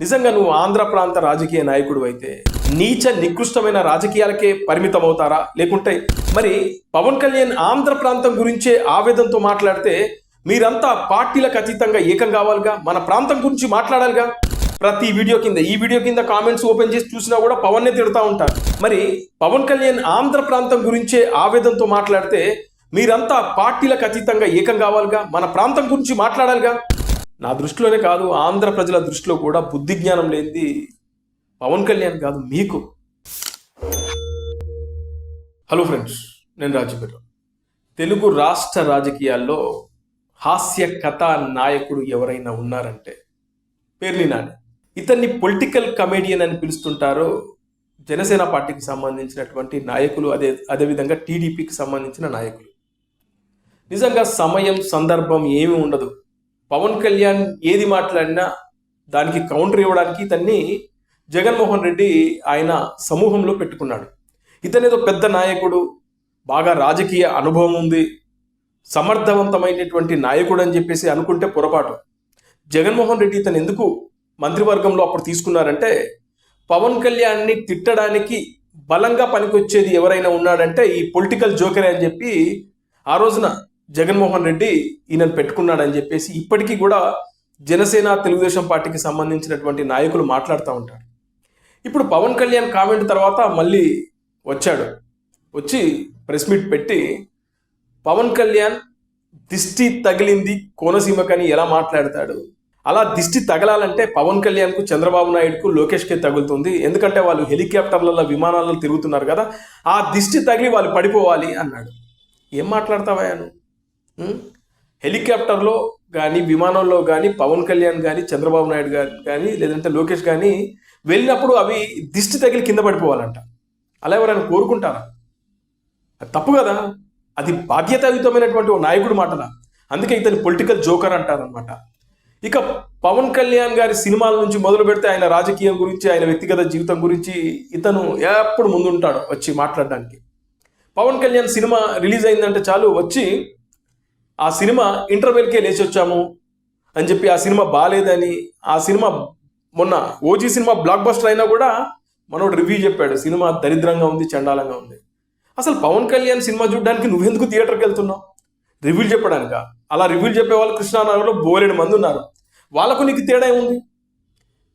నిజంగా నువ్వు ఆంధ్ర ప్రాంత రాజకీయ నాయకుడు అయితే నీచ నికృష్టమైన రాజకీయాలకే పరిమితం అవుతారా లేకుంటే మరి పవన్ కళ్యాణ్ ఆంధ్ర ప్రాంతం గురించే ఆవేదంతో మాట్లాడితే మీరంతా పార్టీలకు అతీతంగా ఏకం కావాలిగా? మన ప్రాంతం గురించి మాట్లాడాలిగా? ప్రతి వీడియో కింద ఈ వీడియో కింద కామెంట్స్ ఓపెన్ చేసి చూసినా కూడా పవన్నే తిడతా ఉంటారు. మరి పవన్ కళ్యాణ్ ఆంధ్ర ప్రాంతం గురించే ఆవేదంతో మాట్లాడితే మీరంతా పార్టీలకు అతీతంగా ఏకం కావాలిగా? మన ప్రాంతం గురించి మాట్లాడాలిగా? నా దృష్టిలోనే కాదు ఆంధ్ర ప్రజల దృష్టిలో కూడా బుద్ధి జ్ఞానం లేనిది పవన్ కళ్యాణ్ కాదు మీకు. హలో ఫ్రెండ్స్ నేను రాజపేట తెలుగు రాష్ట్ర రాజకీయాల్లో హాస్య కథా నాయకుడు ఎవరైనా ఉన్నారంటే పేర్ని నాని. ఇతన్ని పొలిటికల్ కమేడియన్ అని పిలుస్తుంటారు. జనసేన పార్టీకి సంబంధించినటువంటి నాయకులు అదే అదేవిధంగా టీడీపీకి సంబంధించిన నాయకులు. నిజంగా సమయం సందర్భం ఏమీ ఉండదు. పవన్ కళ్యాణ్ ఏది మాట్లాడినా దానికి కౌంటర్ ఇవ్వడానికి ఇతన్ని జగన్మోహన్ రెడ్డి ఆయన సమూహంలో పెట్టుకున్నాడు. ఇతనేదో పెద్ద నాయకుడు బాగా రాజకీయ అనుభవం ఉంది సమర్థవంతమైనటువంటి నాయకుడు అని చెప్పేసి అనుకుంటే పొరపాటు. జగన్మోహన్ రెడ్డి ఇతను ఎందుకు మంత్రివర్గంలో అప్పుడు తీసుకున్నారంటే పవన్ కళ్యాణ్ని తిట్టడానికి బలంగా పనికొచ్చేది ఎవరైనా ఉన్నాడంటే ఈ పొలిటికల్ జోకరే అని చెప్పి ఆ రోజున జగన్మోహన్ రెడ్డి ఈయనను పెట్టుకున్నాడని చెప్పేసి ఇప్పటికీ కూడా జనసేన తెలుగుదేశం పార్టీకి సంబంధించినటువంటి నాయకులు మాట్లాడుతూ ఉంటారు. ఇప్పుడు పవన్ కళ్యాణ్ కామెంట్ తర్వాత మళ్ళీ వచ్చాడు. వచ్చి ప్రెస్ మీట్ పెట్టి పవన్ కళ్యాణ్ దిష్టి తగిలింది కోనసీమకని ఎలా మాట్లాడతాడు? అలా దిష్టి తగలాలంటే పవన్ కళ్యాణ్కు చంద్రబాబు నాయుడుకు లోకేష్కే తగులుతుంది. ఎందుకంటే వాళ్ళు హెలికాప్టర్లలో విమానాలలో తిరుగుతున్నారు కదా. ఆ దిష్టి తగిలి వాళ్ళు పడిపోవాలి అన్నాడు. ఏం మాట్లాడతావా నువ్వు? హెలికాప్టర్లో కానీ విమానంలో కానీ పవన్ కళ్యాణ్ కానీ చంద్రబాబు నాయుడు గారు కానీ లేదంటే లోకేష్ కానీ వెళ్ళినప్పుడు అవి దిష్టి తగిలి కింద పడిపోవాలంట. అలా ఎవరైనా కోరుకుంటారా? అది తప్పు కదా. అది బాధ్యతాయుతమైనటువంటి ఓ నాయకుడు మాటల. అందుకే ఇతని పొలిటికల్ జోకర్ అంటారనమాట ఇక పవన్ కళ్యాణ్ గారి సినిమాల నుంచి మొదలు పెడితే ఆయన రాజకీయం గురించి ఆయన వ్యక్తిగత జీవితం గురించి ఇతను ఎప్పుడు ముందుంటాడు వచ్చి మాట్లాడడానికి. పవన్ కళ్యాణ్ సినిమా రిలీజ్ అయిందంటే చాలు వచ్చి ఆ సినిమా ఇంటర్వెల్కే లేచి వచ్చాము అని చెప్పి ఆ సినిమా బాగాలేదని ఆ సినిమా మొన్న ఓజీ సినిమా బ్లాక్ బస్టర్ అయినా కూడా మనోడు రివ్యూ చెప్పాడు సినిమా దరిద్రంగా ఉంది చండాలంగా ఉంది. అసలు పవన్ కళ్యాణ్ సినిమా చూడడానికి నువ్వెందుకు థియేటర్కి వెళ్తున్నావు? రివ్యూలు చెప్పడానిక? అలా రివ్యూలు చెప్పే వాళ్ళు కృష్ణానగర్లో బోలేడు మంది ఉన్నారు. వాళ్ళకు నీకు తేడా ఏముంది?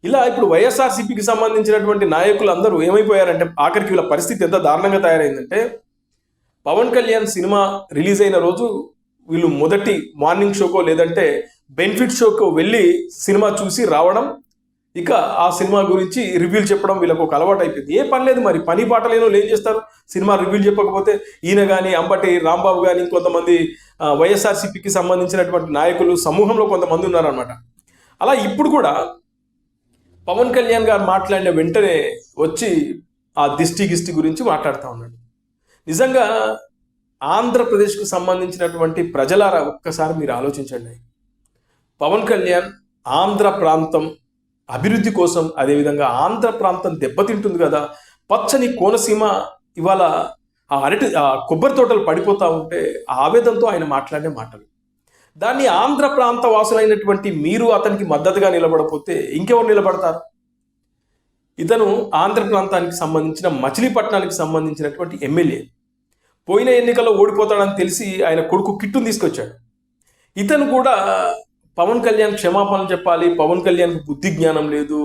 ఇలా ఇప్పుడు వైఎస్ఆర్సీపీకి సంబంధించినటువంటి నాయకులు అందరూ ఏమైపోయారంటే ఆఖరికి వీళ్ళ పరిస్థితి ఎంత దారుణంగా తయారైందంటే పవన్ కళ్యాణ్ సినిమా రిలీజ్ అయిన రోజు వీళ్ళు మొదటి మార్నింగ్ షోకో లేదంటే బెనిఫిట్ షోకో వెళ్ళి సినిమా చూసి రావడం ఇక ఆ సినిమా గురించి రివ్యూలు చెప్పడం వీళ్ళకు ఒక అలవాటు అయిపోయింది. ఏ పని లేదు మరి పని పాట లేని ఏం చేస్తారు? సినిమా రివ్యూలు చెప్పకపోతే ఈయన కానీ అంబటి రాంబాబు కానీ ఇంకొంతమంది వైఎస్ఆర్సీపీకి సంబంధించినటువంటి నాయకులు సమూహంలో కొంతమంది ఉన్నారనమాట అలా ఇప్పుడు కూడా పవన్ కళ్యాణ్ గారు మాట్లాడిన వెంటనే వచ్చి ఆ దిష్టి గిష్టి గురించి మాట్లాడుతూ ఉన్నాడు. నిజంగా ఆంధ్రప్రదేశ్కు సంబంధించినటువంటి ప్రజలారా ఒక్కసారి మీరు ఆలోచించండి. పవన్ కళ్యాణ్ ఆంధ్ర ప్రాంతం అభివృద్ధి కోసం అదేవిధంగా ఆంధ్ర ప్రాంతం దెబ్బతింటుంది కదా పచ్చని కోనసీమ ఇవాళ ఆ అరటి ఆ కొబ్బరి తోటలు పడిపోతూ ఉంటే ఆవేదంతో ఆయన మాట్లాడే మాటలు. దాన్ని ఆంధ్ర ప్రాంత వాసులైనటువంటి మీరు అతనికి మద్దతుగా నిలబడపోతే ఇంకెవరు నిలబడతారు? ఇతను ఆంధ్ర ప్రాంతానికి సంబంధించిన మచిలీపట్నానికి సంబంధించినటువంటి ఎమ్మెల్యే. పోయిన ఎన్నికల్లో ఓడిపోతాడని తెలిసి ఆయన కొడుకు కిట్టును తీసుకొచ్చాడు. ఇతను కూడా పవన్ కళ్యాణ్ క్షమాపణలు చెప్పాలి పవన్ కళ్యాణ్కి బుద్ధి జ్ఞానం లేదు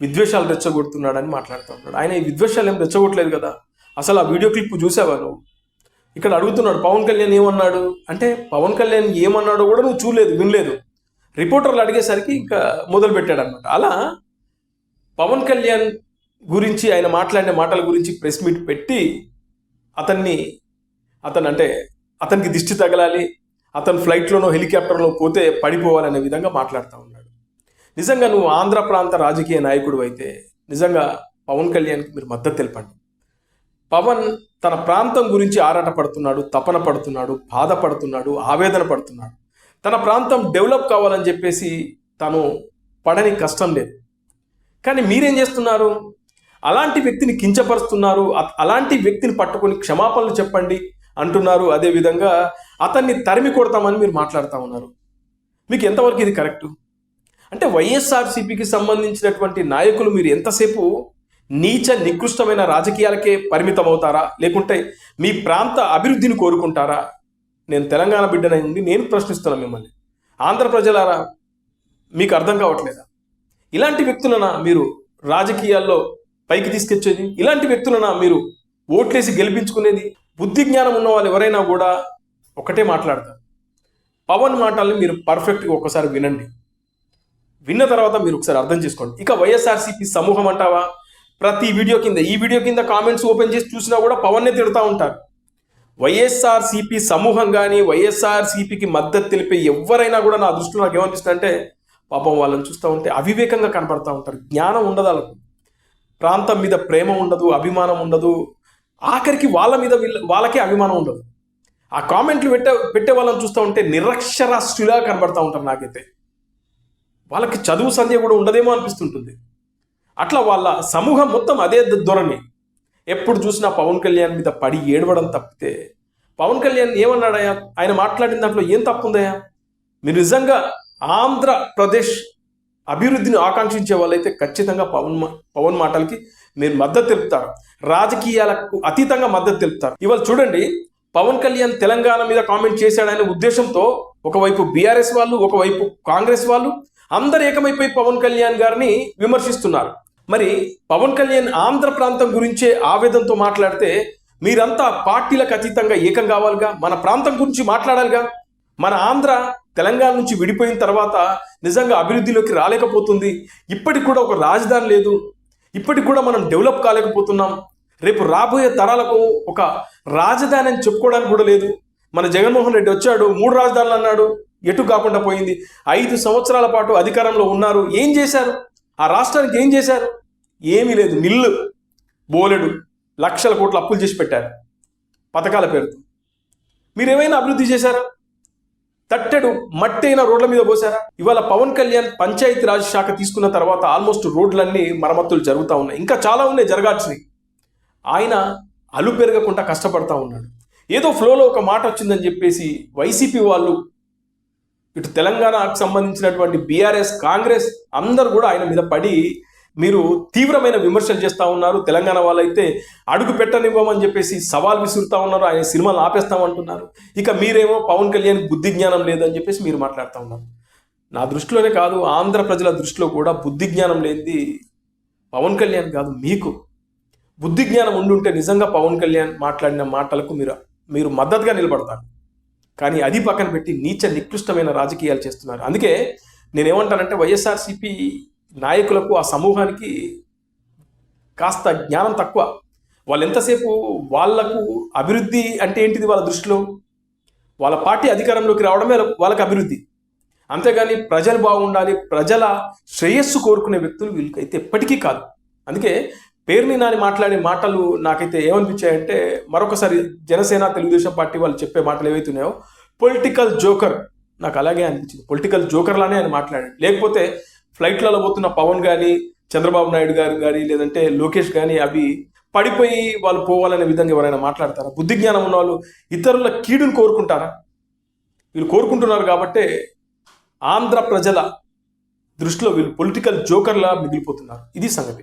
విద్వేషాలు రెచ్చగొడుతున్నాడని మాట్లాడుతూ ఉన్నాడు ఆయన ఈ విద్వేషాలు ఏం రెచ్చగొట్టలేదు కదా. అసలు ఆ వీడియో క్లిప్ చూసావా నువ్వు? ఇక్కడ అడుగుతున్నాడు పవన్ కళ్యాణ్ ఏమన్నాడు? అంటే పవన్ కళ్యాణ్ ఏమన్నాడో కూడా నువ్వు చూడలేదు వినలేదు. రిపోర్టర్లు అడిగేసరికి ఇంకా మొదలు పెట్టాడు అనమాట అలా పవన్ కళ్యాణ్ గురించి ఆయన మాట్లాడిన మాటల గురించి ప్రెస్ మీట్ పెట్టి అతన్ని అతను అంటే అతనికి దిష్టి తగలాలి అతను ఫ్లైట్లోనో హెలికాప్టర్లో పోతే పడిపోవాలనే విధంగా మాట్లాడుతూ ఉన్నాడు. నిజంగా నువ్వు ఆంధ్ర ప్రాంత రాజకీయ నాయకుడు అయితే నిజంగా పవన్ కళ్యాణ్కి మీరు మద్దతు తెలపండి. పవన్ తన ప్రాంతం గురించి ఆరాట పడుతున్నాడు తపన పడుతున్నాడు బాధపడుతున్నాడు ఆవేదన పడుతున్నాడు. తన ప్రాంతం డెవలప్ కావాలని చెప్పేసి తను పడని కష్టం లేదు. కానీ మీరేం చేస్తున్నారు? అలాంటి వ్యక్తిని కించపరుస్తున్నారు అలాంటి వ్యక్తిని పట్టుకొని క్షమాపణలు చెప్పండి అంటున్నారు. అదేవిధంగా అతన్ని తరిమి కొడతామని మీరు మాట్లాడుతూ ఉన్నారు. మీకు ఎంతవరకు ఇది కరెక్టు? అంటే వైఎస్ఆర్సీపీకి సంబంధించినటువంటి నాయకులు మీరు ఎంతసేపు నీచ నికృష్టమైన రాజకీయాలకే పరిమితం అవుతారా లేకుంటే మీ ప్రాంత అభివృద్ధిని కోరుకుంటారా? నేను తెలంగాణ బిడ్డనండి నేను ప్రశ్నిస్తున్నాను మిమ్మల్ని. ఆంధ్ర ప్రజలారా మీకు అర్థం కావట్లేదా? ఇలాంటి వ్యక్తులన మీరు రాజకీయాల్లో పైకి తీసుకొచ్చేది? ఇలాంటి వ్యక్తులన మీరు ఓట్లేసి గెలిపించుకునేది? బుద్ధి జ్ఞానం ఉన్న వాళ్ళు ఎవరైనా కూడా ఒకటే మాట్లాడతారు. పవన్ మాటల్ని మీరు పర్ఫెక్ట్గా ఒక్కసారి వినండి. విన్న తర్వాత మీరు ఒకసారి అర్థం చేసుకోండి. ఇక వైఎస్ఆర్సీపీ సమూహం అంటావా? ప్రతి వీడియో కింద ఈ వీడియో కింద కామెంట్స్ ఓపెన్ చేసి చూసినా కూడా పవన్నే తిడుతూ ఉంటారు. వైఎస్ఆర్సీపీ సమూహం కానీ వైఎస్ఆర్సీపీకి మద్దతు తెలిపే ఎవరైనా కూడా నా దృష్టిలో నాకు ఏమనిపిస్తుంది అంటే పాపం వాళ్ళని చూస్తూ ఉంటే అవివేకంగా కనపడతా ఉంటారు. జ్ఞానం ఉండదు వాళ్ళకు. ప్రాంతం మీద ప్రేమ ఉండదు అభిమానం ఉండదు ఆఖరికి వాళ్ళ మీద వీళ్ళ వాళ్ళకే అభిమానం ఉండదు. ఆ కామెంట్లు పెట్టే పెట్టే వాళ్ళని చూస్తూ ఉంటే నిరక్షరాస్యులా కనబడతా ఉంటారు నాకైతే. వాళ్ళకి చదువు సంధ్య కూడా ఉండదేమో అనిపిస్తుంటుంది. అట్లా వాళ్ళ సమూహం మొత్తం అదే ధోరణి. ఎప్పుడు చూసినా పవన్ కళ్యాణ్ మీద పడి ఏడవడం తప్పితే పవన్ కళ్యాణ్ ఏమన్నాడయ్యా? ఆయన మాట్లాడిన దాంట్లో ఏం తప్పు ఉందయ్యా మీరు నిజంగా ఆంధ్రప్రదేశ్ అభివృద్ధిని ఆకాంక్షించే వాళ్ళైతే ఖచ్చితంగా పవన్ మా- పవన్ మాటలకి మీరు మద్దతు తెలుపుతారు. రాజకీయాలకు అతీతంగా మద్దతు తెలుపుతారు. ఇవాళ చూడండి పవన్ కళ్యాణ్ తెలంగాణ మీద కామెంట్ చేశాడనే ఉద్దేశంతో ఒకవైపు బీఆర్ఎస్ వాళ్ళు ఒకవైపు కాంగ్రెస్ వాళ్ళు అందరు ఏకమైపోయి పవన్ కళ్యాణ్ గారిని విమర్శిస్తున్నారు. మరి పవన్ కళ్యాణ్ ఆంధ్ర ప్రాంతం గురించే ఆవేదనతో మాట్లాడితే మీరంతా పార్టీలకు అతీతంగా ఏకం కావాలిగా? మన ప్రాంతం గురించి మాట్లాడాలిగా? మన ఆంధ్ర తెలంగాణ నుంచి విడిపోయిన తర్వాత నిజంగా అభివృద్ధిలోకి రాలేకపోతుంది. ఇప్పటికి కూడా ఒక రాజధాని లేదు. ఇప్పటికి కూడా మనం డెవలప్ కాలేకపోతున్నాం. రేపు రాబోయే తరాలకు ఒక రాజధాని అని చెప్పుకోవడానికి కూడా లేదు. మన జగన్మోహన్ రెడ్డి వచ్చాడు మూడు రాజధానులు అన్నాడు ఎటు కాకుండా పోయింది. ఐదు సంవత్సరాల పాటు అధికారంలో ఉన్నారు. ఏం చేశారు? ఆ రాష్ట్రానికి ఏం చేశారు? ఏమీ లేదు. నిల్లు బోలెడు లక్షల కోట్లు అప్పులు చేసి పెట్టారు. పథకాల పేరుతో. మీరేమైనా అభివృద్ధి చేశారా? తట్టెడు మట్టి అయిన రోడ్ల మీద పోసారా ఇవాళ పవన్ కళ్యాణ్ పంచాయతీ రాజ్ శాఖ తీసుకున్న తర్వాత ఆల్మోస్ట్ రోడ్లన్నీ మరమ్మతులు జరుగుతూ ఉన్నాయి. ఇంకా చాలా ఉన్నాయి జరగాల్సినవి. ఆయన అలు పెరగకుండా కష్టపడతా ఉన్నాడు. ఏదో ఫ్లోలో ఒక మాట వచ్చిందని చెప్పేసి వైసీపీ వాళ్ళు ఇటు తెలంగాణకు సంబంధించినటువంటి బీఆర్ఎస్ కాంగ్రెస్ అందరు కూడా ఆయన మీద పడి మీరు తీవ్రమైన విమర్శలు చేస్తూ ఉన్నారు. తెలంగాణ వాళ్ళైతే అడుగు పెట్టనివ్వమని చెప్పేసి సవాల్ విసురుతూ ఉన్నారు. ఆయన సినిమాలు ఆపేస్తామంటున్నారు. ఇక మీరేమో పవన్ కళ్యాణ్ బుద్ధి జ్ఞానం లేదని చెప్పేసి మీరు మాట్లాడుతూ ఉన్నారు. నా దృష్టిలోనే కాదు ఆంధ్ర ప్రజల దృష్టిలో కూడా బుద్ధి జ్ఞానం లేనిది పవన్ కళ్యాణ్ కాదు మీకు. బుద్ధి జ్ఞానం ఉండుంటే నిజంగా పవన్ కళ్యాణ్ మాట్లాడిన మాటలకు మీరు మీరు మద్దతుగా నిలబడతారు. కానీ అది పక్కన పెట్టి నీచ నికృష్టమైన రాజకీయాలు చేస్తున్నారు. అందుకే నేనేమంటానంటే వైఎస్ఆర్సీపీ నాయకులకు ఆ సమూహానికి కాస్త జ్ఞానం తక్కువ. వాళ్ళు ఎంతసేపు వాళ్ళకు అభివృద్ధి అంటే ఏంటిది వాళ్ళ దృష్టిలో? వాళ్ళ పార్టీ అధికారంలోకి రావడమే వాళ్ళకి అభివృద్ధి. అంతేగాని ప్రజలు బాగుండాలి ప్రజల శ్రేయస్సు కోరుకునే వ్యక్తులు వీళ్ళకైతే ఎప్పటికీ కాదు. అందుకే పేరుని నాని మాట్లాడే మాటలు నాకైతే ఏమనిపించాయంటే మరొకసారి జనసేన తెలుగుదేశం పార్టీ వాళ్ళు చెప్పే మాటలు ఏవైతున్నాయో పొలిటికల్ జోకర్ నాకు అలాగే అనిపించింది. పొలిటికల్ జోకర్లానే ఆయన మాట్లాడాడు. లేకపోతే ఫ్లైట్లలో పోతున్న పవన్ కానీ చంద్రబాబు నాయుడు గారు కానీ లేదంటే లోకేష్ కానీ అవి పడిపోయి వాళ్ళు పోవాలనే విధంగా ఎవరైనా మాట్లాడతారా? బుద్ధి జ్ఞానం ఉన్న వాళ్ళు ఇతరుల కీడును కోరుకుంటారా? వీళ్ళు కోరుకుంటున్నారు కాబట్టే ఆంధ్ర ప్రజల దృష్టిలో వీళ్ళు పొలిటికల్ జోకర్లా మిగిలిపోతున్నారు. ఇది సంగతి.